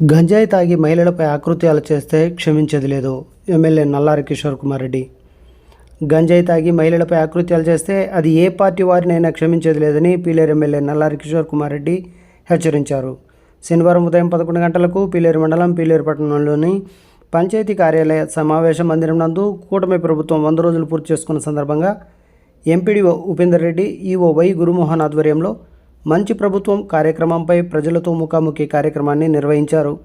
గంజాయి తాగి మహిళలపై ఆకృత్యాలు చేస్తే క్షమించేది లేదు. ఎమ్మెల్యే నల్లారి కిషోర్ కుమార్ రెడ్డి. గంజాయి తాగి మహిళలపై ఆకృత్యాలు చేస్తే అది ఏ పార్టీ వారినైనా క్షమించేది లేదని పీలేరు ఎమ్మెల్యే నల్లారి కిషోర్ కుమార్ రెడ్డి హెచ్చరించారు. శనివారం ఉదయం పదకొండు గంటలకు పీలేరు మండలం పీలేరు పట్టణంలోని పంచాయతీ కార్యాలయ సమావేశ మందిరం నందు కూటమి ప్రభుత్వం వంద రోజులు పూర్తి చేసుకున్న సందర్భంగా MPDO Upender Reddy EO Y Gurumohan ఆధ్వర్యంలో మంచి ప్రభుత్వం కార్యక్రమంపై ప్రజలతో ముఖాముఖి కార్యక్రమాన్ని నిర్వహించారు.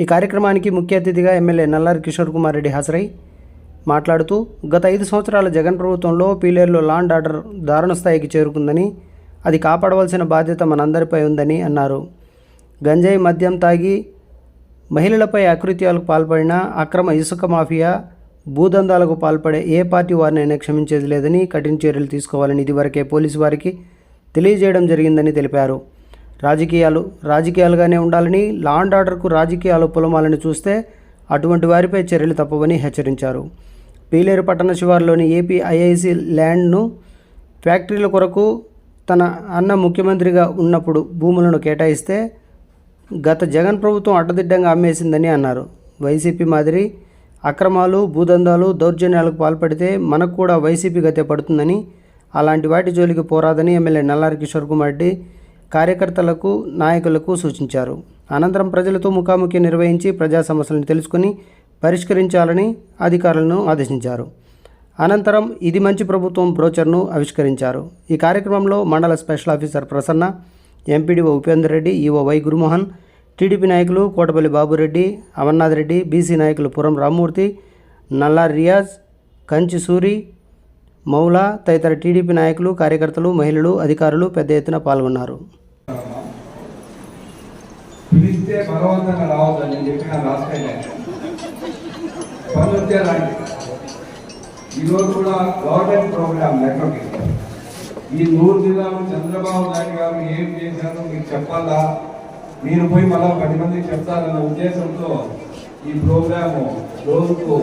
ఈ కార్యక్రమానికి ముఖ్య అతిథిగా ఎమ్మెల్యే నల్లారి కిషోర్ కుమార్ రెడ్డి హాజరై మాట్లాడుతూ గత ఐదు సంవత్సరాల జగన్ ప్రభుత్వంలో పీలేరులో లాండ్ ఆర్డర్ దారుణ స్థాయికి చేరుకుందని అది కాపాడవలసిన బాధ్యత మనందరిపై ఉందని అన్నారు. గంజాయి మద్యం తాగి మహిళలపై అకృత్యాలకు పాల్పడిన అక్రమ ఇసుక మాఫియా భూదందాలకు పాల్పడే ఏ పార్టీ వారినైనా క్షమించేది లేదని కఠిన చర్యలు తీసుకోవాలని ఇదివరకే పోలీసు వారికి తెలియజేయడం జరిగిందని తెలిపారు. రాజకీయాలు రాజకీయాలుగానే ఉండాలని లా అండ్ ఆర్డర్కు రాజకీయాలు పొలమాలని చూస్తే అటువంటి వారిపై చర్యలు తప్పవని హెచ్చరించారు. పీలేరు పట్టణ శివారులోని ఏపీ ఐఐసి ల్యాండ్ను ఫ్యాక్టరీల కొరకు తన అన్న ముఖ్యమంత్రిగా ఉన్నప్పుడు భూములను కేటాయిస్తే గత జగన్ ప్రభుత్వం అడ్డదిడ్డంగా అమ్మేసిందని అన్నారు. వైసీపీ మాదిరి అక్రమాలు భూదందాలు దౌర్జన్యాలకు పాల్పడితే మనకు కూడా వైసీపీ గతే పడుతుందని అలాంటి వాటి జోలికి పోరాదని ఎమ్మెల్యే నల్లారి కిషోర్ కుమార్ రెడ్డి కార్యకర్తలకు నాయకులకు సూచించారు. అనంతరం ప్రజలతో ముఖాముఖి నిర్వహించి ప్రజా సమస్యలను తెలుసుకుని పరిష్కరించాలని అధికారులను ఆదేశించారు. అనంతరం ఇది మంచి ప్రభుత్వం బ్రోచర్ను ఆవిష్కరించారు. ఈ కార్యక్రమంలో మండల special officer Prasanna MPDO Upender Reddy EO Y Gurumohan TDP నాయకులు కోటపల్లి బాబురెడ్డి అమర్నాథ్ రెడ్డి బీసీ నాయకులు పురం రామ్మూర్తి నల్లారి రియాజ్ కంచి సూరి మౌలా తదితర టీడీపీ నాయకులు కార్యకర్తలు మహిళలు అధికారులు పెద్ద ఎత్తున పాల్గొన్నారు. ఈరోజు కూడా గవర్నమెంట్ ప్రోగ్రామ్ లెక్కకి ఈ నూరు జిల్లాలు చంద్రబాబు నాయుడు గారు ఏం చేశారో మీకు చెప్పాలా? మీరు పోయి మళ్ళా పది మందికి చెప్తారన్న ఉద్దేశంతో ఈ ప్రోగ్రాము రోజుకు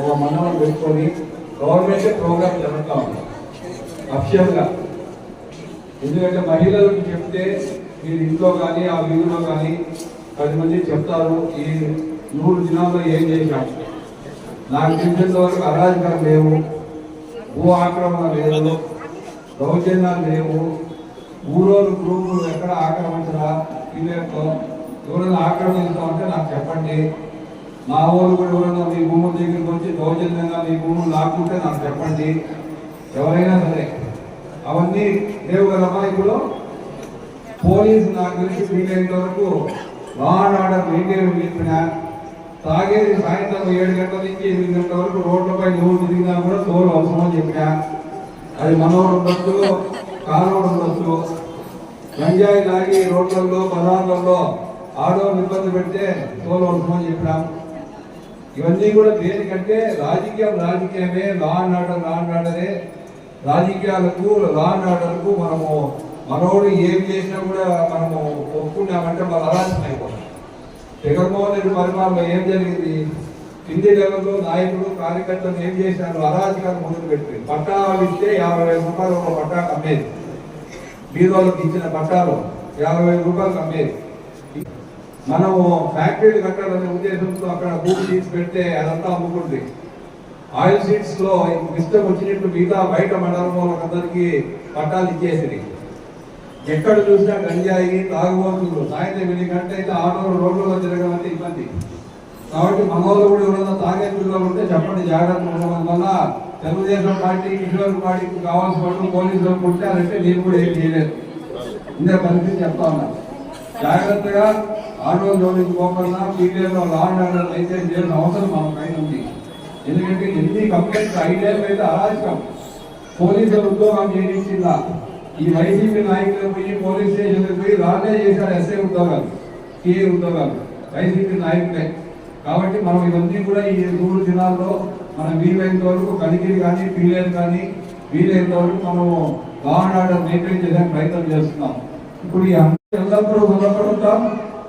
ఒక మండలం పెట్టుకొని గవర్నమెంట్ ప్రోగ్రామ్ జరుగుతూ ఉంది. అఫిషియల్గా ఎందుకంటే మహిళలు చెప్తే మీరు ఇంట్లో కానీ ఆ వీధిలో కానీ పది మంది చెప్తారు ఈ నూరు దినాల్లో ఏం చేశాం? నాకు తెలిసినంత వరకు అరాజకాలు లేవు భూ ఆక్రమణ లేదు దౌర్జన్యాలు లేవు. ఊరోలు గ్రూపులు ఎక్కడ ఆక్రమించరా? ఇవేతో ఎవరైనా ఆక్రమిస్తామంటే నాకు చెప్పండి. మా ఊరు కూడా ఎవరైనా మీ భూముల దగ్గరికి వచ్చి దౌర్జన్యంగా మీ భూములు లాక్కుంటే నాకు చెప్పండి. ఎవరైనా సరే. అవన్నీ లేవు కదమ్మా ఇప్పుడు పోలీసు నాకు తెలిసి వీలైనంత వరకు లా అండ్ ఆర్డర్ మెయింటైన్ చెప్పిన తాగేది సాయంత్రం ఏడు గంటల నుంచి ఎనిమిది గంటల వరకు రోడ్లపై నువ్వు తిరిగినా కూడా తోలు అవసరం అని చెప్పిన. అది మనోడు ఉండొచ్చు కానోడు ఉండొచ్చు. గంజాయి తాగి రోడ్లలో బజార్లలో ఆడవాళ్ళు ఇబ్బంది పెడితే తోలు అవసరం అని చెప్పినాం. ఇవన్నీ కూడా దేనికంటే రాజకీయం రాజకీయమే law and order law and ఆర్డరే. రాజకీయాలకు లా అండ్ ఆర్డర్కు మనము మనోడు ఏం చేసినా కూడా మనము ఒప్పుకున్నామంటే మన అరాచకం అయిపోతాం జగన్మోహన్ రెడ్డి పరిపాలనలో ఏం జరిగింది? కింది లెవెల్లో నాయకులు కార్యకర్తలు ఏం చేసినారు అరాజకాలు మొదలు పెట్టి పట్టాలు ఇస్తే యాభై వేల రూపాయలు ఒక పట్టాలు అమ్మేది. బీదోళ్ళకి ఇచ్చిన పట్టాలు యాభై వేల రూపాయలు అమ్మేది. మనము ఫ్యాక్టరీలు కట్టాలనే ఉద్దేశంతో అక్కడ భూమి తీసి పెడితే అదంతా అమ్ముకుంటుంది ఆయిల్ సీడ్స్లో ఇష్టం వచ్చినట్టు మిగతా బయట మండలంలో అందరికి పట్టాలు ఇచ్చేసింది ఎక్కడ చూసినా గంజాయి తాగుబోతులు సాయంత్రం ఎన్ని గంట అయితే ఆటోలు రోడ్లలో తిరగమంటే ఇబ్బంది. కాబట్టి మన కూడా ఎవరైనా తాగే పిల్లలు ఉంటే చెప్పండి జాగ్రత్త ఉండడం వల్ల తెలుగుదేశం పార్టీ కిషోర్ పార్టీకి కావాల్సిన వాళ్ళు పోలీసులు కొట్టారంటే నేను కూడా ఏం చేయలేదు. ఇంత పరిస్థితి చెప్తా ఉన్నా. జాగ్రత్తగా ఆటో జోలికి పోకుండా పీటీఎల్లో లా అండ్ ఆర్డర్ మెయింటైన్ చేయాల్సిన అవసరం మన పైన ఉంది. ఎందుకంటే ఎన్ని కంప్లైంట్స్ ఐదేళ్ళు మీద అరాజకం పోలీసులు ఉద్యోగం చేయించిందా? ఈ వైసీపీ నాయకులు పోయి పోలీస్ స్టేషన్ పోయి రాజే చేశారు ఎస్ఐ ఉద్యోగాలు టీఏ ఉద్యోగాలు వైసీపీ నాయకులే. కాబట్టి మనం ఇవన్నీ కూడా ఈ మూడు దినాల్లో మనం వీలైనంత వరకు కనిగిరి కానీ పీలేరు కానీ వీలైనంత వరకు మనము లా అండ్ ఆర్డర్ మెయింటైన్ చేయడానికి ప్రయత్నం చేస్తున్నాం. ఇప్పుడు ఈ అందరూ ఎల్లప్పుడూ రుణపడుతాం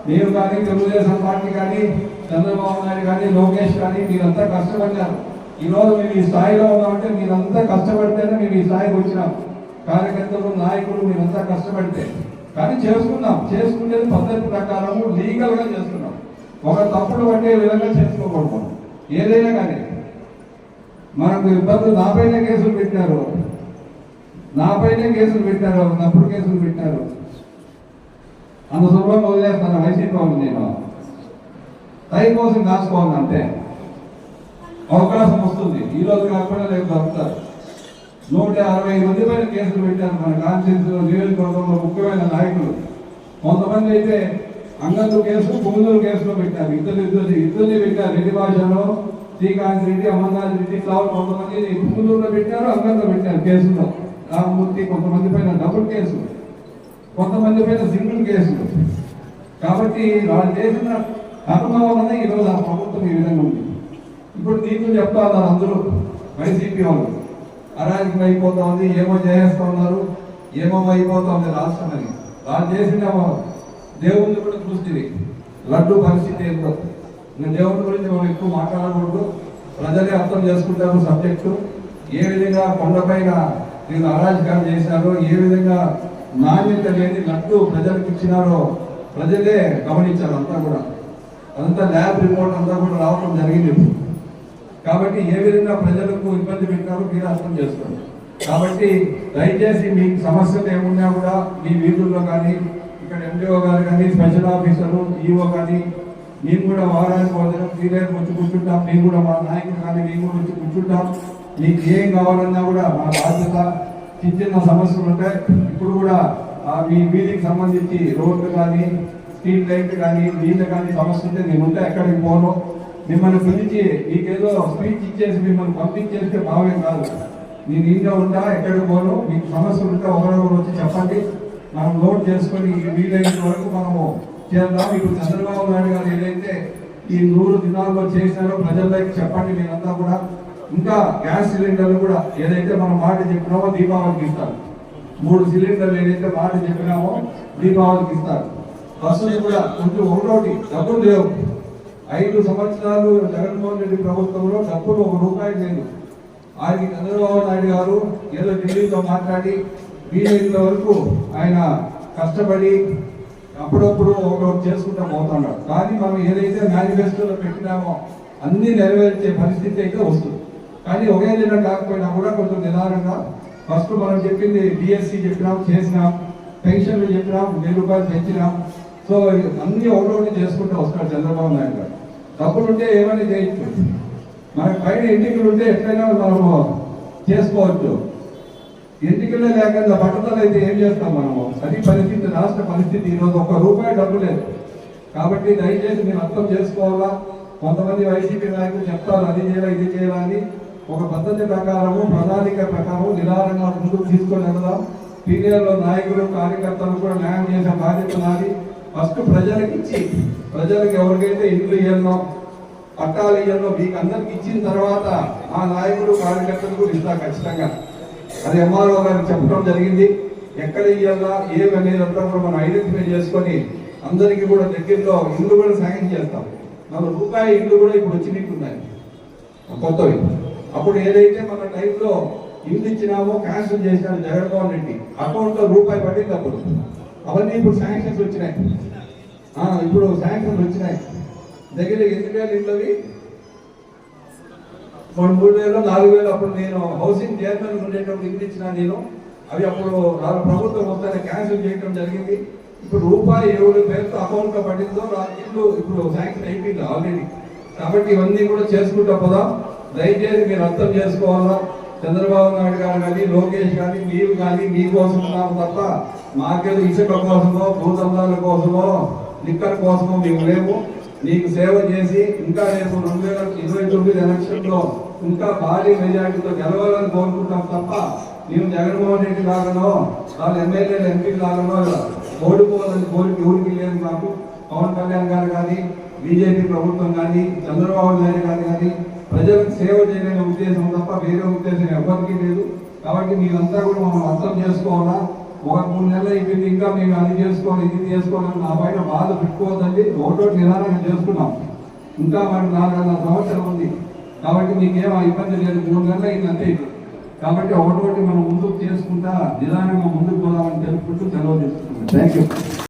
నేను కానీ తెలుగుదేశం పార్టీ కానీ చంద్రబాబు నాయుడు కానీ లోకేష్ కానీ మీరంతా కష్టపడ్డారు. ఈ రోజు మేము ఈ స్థాయిలో ఉన్నామంటే మీరంతా కష్టపడితేనే మేము ఈ స్థాయికి వచ్చినాం. కార్యకర్తలు నాయకులు మీరంతా కష్టపడితే. కానీ చేసుకున్నాం. చేసుకునేది పద్ధతి ప్రకారము లీగల్గా చేసుకున్నాం. చేస్తున్నాం ఒక తప్పుడు పట్టే విధంగా చేసుకోకూడదు. ఏదైనా కానీ. మనకు ఇబ్బందులు నాపైనే కేసులు పెట్టారు. నాపైనే కేసులు పెట్టారు. తప్పుడు కేసులు పెట్టారు. అంత సులభంగా వదిలేస్తాను వైసీపీ వాళ్ళు నేను. టైం కోసం కాసుకోవాలి అంతే. అవకాశం వస్తుంది. ఈ రోజు కాకుండా రేపు దొరుకుతారు. నూట అరవై మంది పైన కేసులు పెట్టారు మన కాన్స్టిట్యూన్స్ నియోజకవర్గంలో ముఖ్యమైన నాయకులు. కొంతమంది అయితే అంగందు కేసు పుంగూరు కేసులో పెట్టారు. ఇద్దరు ఇద్దరు ఇద్దరిని పెట్టారు రెడ్డి భాషలో శ్రీకాంత్ రెడ్డి అమర్నాథ్ రెడ్డి కావు కొంతమంది పుంగూరులో పెట్టారు అంగంలో పెట్టారు కేసులో రామమూర్తి కొంతమంది పైన డబుల్ కేసు కొంతమంది పైన సింగిల్ కేసులు. కాబట్టి వాళ్ళు చేసిన కర్మ ఈరోజు ఆ ప్రభుత్వం ఈ విధంగా ఉంది. ఇప్పుడు నీకు చెప్తా ఉన్నారు అందరూ వైసీపీ వాళ్ళు. అరాజకం అయిపోతా ఉంది ఏమో చేసేస్తా ఉన్నారు ఏమో అయిపోతా ఉంది రాష్ట్రం అని వాళ్ళు చేసిన దేవుణ్ణి కూడా చూస్తుంది లడ్డు పరిస్థితి ఏంటో ఇంకా దేవుని గురించి మనం ఎక్కువ మాట్లాడకూడదు. ప్రజలే అర్థం చేసుకుంటారు సబ్జెక్టు. ఏ విధంగా కొండపైన నేను అరాజకాలు చేశారు ఏ విధంగా నాణ్యత లేని లడ్డు ప్రజలకు ఇచ్చినారో ప్రజలే గమనించారు అంతా కూడా. అదంతా ల్యాబ్ రిపోర్ట్ అంతా కూడా రావడం జరిగింది కాబట్టి ఏ విధంగా ప్రజలకు ఇబ్బంది పెట్టారో మీరు అర్థం చేస్తారు కాబట్టి దయచేసి మీ సమస్యలు ఏమున్నా కూడా మీ వీధుల్లో కానీ ఇక్కడ ఎండిఓ గారు కానీ స్పెషల్ ఆఫీసర్లు ఈఓ కానీ మేము కూడా వారానికి వదిలి మీరే వచ్చి కూర్చుంటాం. మేము కూడా మా నాయకులు కానీ మేము కూడా వచ్చి కూర్చుంటాం. మీకు ఏం కావాలన్నా కూడా మా బాధ్యత చిన్న చిన్న సమస్యలు ఉంటాయి ఇప్పుడు కూడా ఆ మీ వీధికి సంబంధించి రోడ్లు కానీ స్ట్రీట్ లైట్ కానీ నీళ్ళు కానీ సమస్య ఉంటే నేను ఉంటే ఎక్కడికి పోను. మిమ్మల్ని పిలిచి మీకేదో స్పీచ్ ఇచ్చేసి మిమ్మల్ని పంపించేస్తే బాగా కాదు. నేను ఇంట్లో ఉంటా ఎక్కడికి పోను. మీకు సమస్యలు ఉంటే ఒకరొకరు వచ్చి చెప్పండి. మనం నోట్ చేసుకొని ఈ వీలైనంత వరకు మనము చేద్దాం. ఇప్పుడు చంద్రబాబు నాయుడు గారు ఏదైతే ఈ నూరు దినాల్లో చేసినారో ప్రజల్లోకి చెప్పండి మీరంతా కూడా. ఇంకా గ్యాస్ సిలిండర్లు కూడా ఏదైతే మనం మాట చెప్పినామో దీపావళికి ఇస్తారు. మూడు సిలిండర్లు ఏదైతే మాట చెప్పినామో దీపావళికి ఇస్తారు. బస్సులు కూడా కొంచెం ఒకటోటి డబ్బులు లేవు. ఐదు సంవత్సరాలు జగన్మోహన్ రెడ్డి ప్రభుత్వంలో డబ్బులు ఒక రూపాయి లేదు. ఆయనకి చంద్రబాబు నాయుడు గారు ఏదో ఢిల్లీతో మాట్లాడి వీలైనంత వరకు ఆయన కష్టపడి అప్పుడప్పుడు ఒకటి చేసుకుంటా పోతున్నాడు. కానీ మనం ఏదైతే మేనిఫెస్టోలో పెట్టినామో అన్ని నెరవేర్చే పరిస్థితి అయితే వస్తుంది. కానీ ఒకే నెల కాకపోయినా కూడా కొంచెం నిదానంగా ఫస్ట్ మనం చెప్పింది డిఎస్సి చెప్పినాం చేసినాం పెన్షన్లు చెప్పినాం వెయ్యి రూపాయలు పెంచినాం. సో అన్ని ఒకటి చేసుకుంటూ వస్తాడు చంద్రబాబు నాయుడు గారు. డబ్బులు ఉంటే ఏమైనా చేయొచ్చు? మన పైన ఎన్నికలు ఉంటే ఎట్లయినా మనము చేసుకోవచ్చు. ఎన్నికలే లేకుండా పట్టుదల అయితే ఏం చేస్తాం మనము? అది పరిస్థితి రాష్ట్ర పరిస్థితి ఈరోజు ఒక్క రూపాయి డబ్బు లేదు. కాబట్టి దయచేసి మీరు అర్థం చేసుకోవాలా? కొంతమంది వైసీపీ నాయకులు చెప్తారు అది చేయాలి ఇది చేయాలని ఒక పద్ధతి ప్రకారము ప్రణాళిక ప్రకారం నిదానంగా ముందుకు తీసుకొని వెళదాం. పీరియడ్లో నాయకులు కార్యకర్తలు కూడా న్యాయం చేసే బాధ్యత నాది. ఫస్ట్ ప్రజలకు ఇచ్చి ప్రజలకు ఎవరికైతే ఇల్లు ఇవ్వనో పట్టాలు ఇవ్వనో మీకు అందరికి ఇచ్చిన తర్వాత ఆ నాయకులు కార్యకర్తలు కూడా ఇస్తా ఖచ్చితంగా. అది ఎంఆర్ఓ గారికి చెప్పడం జరిగింది. ఎక్కడ ఇవ్వాలా ఏమి అనేది అంతా కూడా మనం ఐడెంటిఫై చేసుకొని అందరికీ కూడా దగ్గరలో ఇల్లు కూడా సాయం చేస్తాం. మన రూపాయి ఇల్లు కూడా ఇప్పుడు వచ్చినట్టున్నాయి కొత్తవి. అప్పుడు ఏదైతే మన టైంలో ఇల్లు ఇచ్చినామో క్యాన్సిల్ చేసినాడు జగన్మోహన్ రెడ్డి అకౌంట్లో రూపాయి పడింది అప్పుడు. అవన్నీ ఇప్పుడు శాంక్షన్స్ వచ్చినాయి. ఇప్పుడు శాంక్షన్స్ వచ్చినాయి. దగ్గర ఎన్ని వేలు ఇళ్ళవి మూడు మూడు వేలు నాలుగు వేలు అప్పుడు నేను హౌసింగ్ చైర్మన్ ఉండేటప్పుడు ఇల్లు ఇచ్చిన నేను. అవి అప్పుడు వాళ్ళ ప్రభుత్వం మొత్తాన్ని క్యాన్సిల్ చేయడం జరిగింది. ఇప్పుడు రూపాయి ఎవరి పేరుతో అకౌంట్లో పడిందో నా ఇల్లు ఇప్పుడు శాంక్షన్ అయిపోయింది ఆల్రెడీ కాబట్టి ఇవన్నీ కూడా చేసుకుంటా పోదాం. దయచేసి మీరు అర్థం చేసుకోవాలా? చంద్రబాబు నాయుడు గారు కానీ లోకేష్ కానీ మీరు కానీ మీకోసం ఉన్నాము తప్ప మాకేదో ఇసుక కోసమో భూదందాల కోసమో లిక్కర్ కోసమో మేము లేవు మీకు సేవ చేసి ఇంకా రేపు రెండు వేల ఇరవై తొమ్మిది ఎలక్షన్లో ఇంకా భారీ మెజార్టీతో గెలవాలని కోరుకుంటాం తప్ప మేము జగన్మోహన్ రెడ్డి లాగానో వాళ్ళ ఎమ్మెల్యేలు ఎంపీ లాగానో ఓడిపోవాలని కోరిక ఊరికి లేదు నాకు పవన్ కళ్యాణ్ గారు కానీ బీజేపీ ప్రభుత్వం కానీ చంద్రబాబు నాయుడు గారు కానీ ప్రజలకు సేవ చేయలేని ఉద్దేశం తప్ప వేరే ఉద్దేశం ఎవరికీ లేదు. కాబట్టి మీరంతా కూడా మమ్మల్ని అర్థం చేసుకోవాలా? ఒక మూడు నెలలు అయిపోయింది ఇంకా మేము అది చేసుకోవాలి ఇది చేసుకోవాలి నా పైన బాధ పెట్టుకోవద్దండి. ఒకటో నిదానంగా చేసుకున్నాం. ఇంకా మనకు నాలుగైదు సంవత్సరం ఉంది. కాబట్టి మీకేం ఆ ఇబ్బంది లేదు. మూడు నెలలు అయింది అంతే కాబట్టి ఒకటోటి మనం ముందుకు చేసుకుంటా నిదానంగా ముందుకు పోదామని తెలుపుకుంటూ సెలవు తీసుకుంటాం థ్యాంక్ యూ